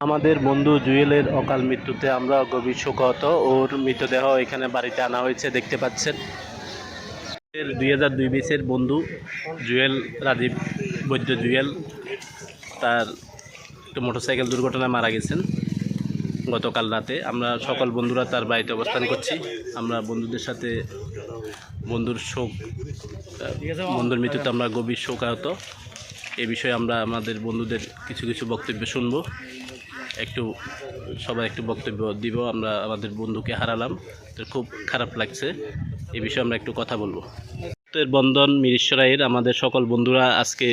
আমাদের বন্ধু জুয়েলের অকাল মৃত্যুতে আমরা গভীর শোকাহত। ওর মৃতদেহ এখানে বাড়িতে আনা হয়েছে, দেখতে পাচ্ছেন। দুই হাজার দুই বিশের বন্ধু জুয়েল, রাজীব, বৈদ্য জুয়েল, তার একটু মোটরসাইকেল দুর্ঘটনায় মারা গেছেন গতকাল রাতে। আমরা সকল বন্ধুরা তার বাড়িতে অবস্থান করছি। আমরা বন্ধুদের সাথে বন্ধুর শোক বন্ধুর মৃত্যুতে আমরা গভীর শোকাহত। এ বিষয়ে আমরা আমাদের বন্ধুদের কিছু কিছু বক্তব্য শুনব। একটু সবাই একটু বক্তব্য দিব আমরা আমাদের বন্ধুকে হারালাম। তো খুব খারাপ লাগছে। এই বিষয়ে আমরা একটু কথা বলব। বন্ধন মিরিশ্বরাইয়ের আমাদের সকল বন্ধুরা আজকে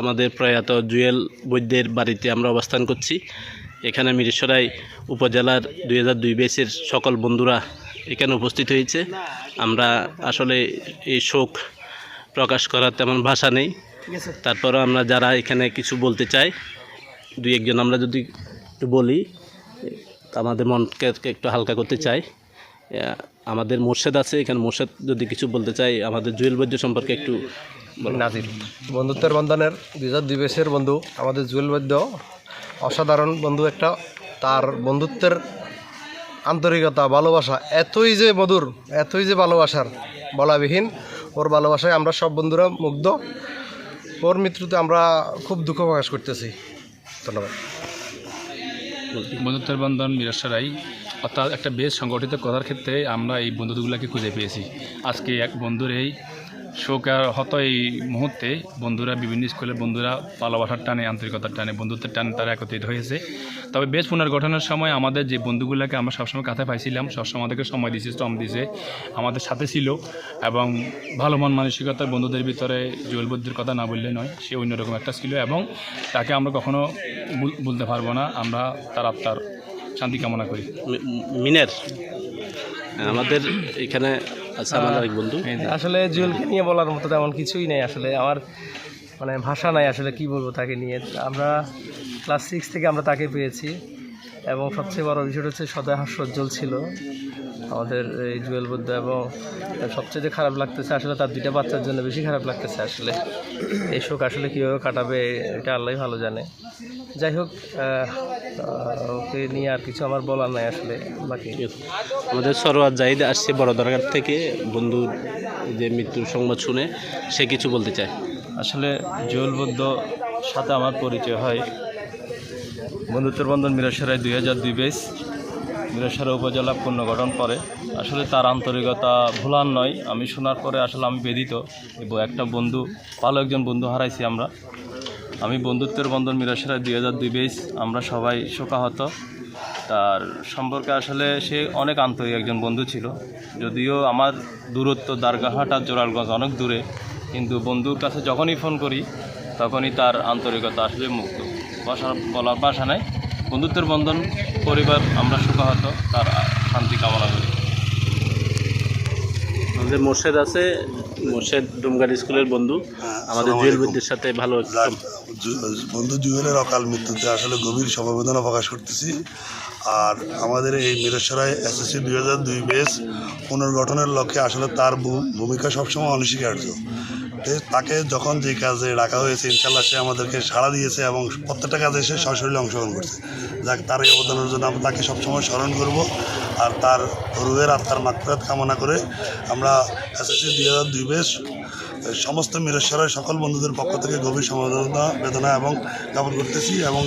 আমাদের প্রয়াত জুয়েল বৈদ্যের বাড়িতে আমরা অবস্থান করছি। এখানে মিরিশ্বরাই উপজেলার দুই হাজার দুই বেসের সকল বন্ধুরা এখানে উপস্থিত হয়েছে। আমরা আসলে এই শোক প্রকাশ করার তেমন ভাষা নেই। তারপরও আমরা যারা এখানে কিছু বলতে চাই দুই একজন আমরা যদি একটু বলি, আমাদের মনকে একটু হালকা করতে চাই। আমাদের মোর্শেদ আছে, এখানে মোর্শেদ যদি কিছু বলতে চাই, আমাদের জুয়েল বৈদ্য সম্পর্কে একটু। নাজির। বন্ধুত্বের বন্ধনের দুই বেশের বন্ধু, আমাদের জুয়েল বৈদ্য, অসাধারণ বন্ধু একটা। তার বন্ধুত্বের আন্তরিকতা, ভালোবাসা এতই যে মধুর, এতই যে ভালোবাসার বলাবিহীন, ওর ভালোবাসায় আমরা সব বন্ধুরা মুগ্ধ। ওর মৃত্যুতে আমরা খুব দুঃখ প্রকাশ করতেছি। ধন্যবাদ। বন্ধুত্বের বন্ধন মিরাসারাই অর্থাৎ একটা বেশ সংগঠিত করার ক্ষেত্রে আমরা এই বন্ধুগুলোকে খুঁজে পেয়েছি। আজকে এক বন্ধুর এই শোকার হত এই মুহূর্তে বন্ধুরা, বিভিন্ন স্কুলের বন্ধুরা ভালোবাসার টানে, আন্তরিকতার টানে, বন্ধুত্বের টানে তারা একত্রিত হয়েছে। তবে বেশ পুনর্গঠনের সময় আমাদের যে বন্ধুগুলোকে আমরা সবসময় কাছে পাইছিলাম, সবসময় আমাদেরকে সময় দিয়েছে, শ্রম দিয়েছে, আমাদের সাথে ছিল এবং ভালো মন মানসিকতার বন্ধুদের ভিতরে জুয়েল বুদ্ধির কথা না বললে নয়, সে অন্যরকম একটা ছিল এবং তাকে আমরা কখনো বলতে পারব না, আমরা তার আত্মার শান্তি কামনা করি। মিনের, আমাদের এখানে বন্ধু। আসলে জুয়েলকে নিয়ে বলার মতো তেমন কিছুই নেই আসলে। আমার মানে ভাষা নাই আসলে, কি বলব তাকে নিয়ে। আমরা ক্লাস সিক্স থেকে আমরা তাকে পেয়েছি। এবং সবচেয়ে বড় বিষয়টা হচ্ছে সদয় হাস্যোজ্জ্বল ছিল। আমাদের এই জুয়েল বুদ্ধ এবং সবচেয়ে যে খারাপ লাগতেছে আসলে তার দুইটা বাচ্চার জন্য বেশি খারাপ লাগতেছে আসলে। এই শোক আসলে কীভাবে কাটাবে এটা আল্লাহ ভালো জানে। যাই হোক ওকে নিয়ে আর কিছু আমার বলার নাই আসলে বাকি। আমাদের সরোয়ার জাহিদ আসছে বড় দরকার থেকে। বন্ধুর যে মৃত্যুর সংবাদ শুনে সে কিছু বলতে চায়। আসলে জুয়েল বৌদ্ধ সাথে আমার পরিচয় হয়। বন্ধুত্বের বন্ধন মিরাসরাই দুই হাজার দুই বেশ মিরাসরা উপজেলা পুনর্গঠন করে। আসলে তার আন্তরিকতা ভুলার নয়। আমি শোনার পরে আসলে আমি বেদিত একটা বন্ধু, ভালো একজন বন্ধু হারাইছি আমরা। আমি বন্ধুত্বের বন্ধন মিরাসরাই দুই হাজার দুই বেশ, আমরা সবাই শোকাহত। তার সম্পর্কে আসলে সে অনেক আন্তরিক একজন বন্ধু ছিল। যদিও আমার দূরত্ব দারগাহাট আর জোরালগঞ্জ অনেক দূরে। কিন্তু বন্ধুর কাছে যখনই ফোন করি, তখনই তার আন্তরিকতা আসলে মুক্ত বসার বলার ভাষা নাই। বন্ধুত্বের বন্ধন পরিবার আমরা শোকাহত তার শান্তি কামনা করি। আমাদের মোর্শেদ আছে মোর্শেদ ডুমগাড়ি স্কুলের বন্ধু। আমাদের জুয়েল বৈদ্যের সাথে ভালো বন্ধু জুয়েলের অকাল মৃত্যুতে আসলে গভীর সমবেদনা প্রকাশ করতেছি। আর আমাদের এই মিরেশ্বরায় এসএসসি দুই হাজার দুই বেস পুনর্গঠনের লক্ষ্যে আসলে তার ভূমিকা সবসময় অনস্বীকার্য। তাকে যখন যে কাজে রাখা হয়েছে ইনশাল্লাহ সে আমাদেরকে সাড়া দিয়েছে এবং প্রত্যেকটা কাজে সে সশরীরে অংশগ্রহণ করছে। যাক, তার এই অবদানের জন্য আমরা তাকে সবসময় স্মরণ করব আর তার রুহের আত্মার মাত্রাত কামনা করে আমরা এসএসসি দুই হাজার দুই বেশ সমস্ত মিরেশ্বরের সকল বন্ধুদের পক্ষ থেকে গভীর সমবেদনা, বেদনা এবং জ্ঞাপন করতেছি এবং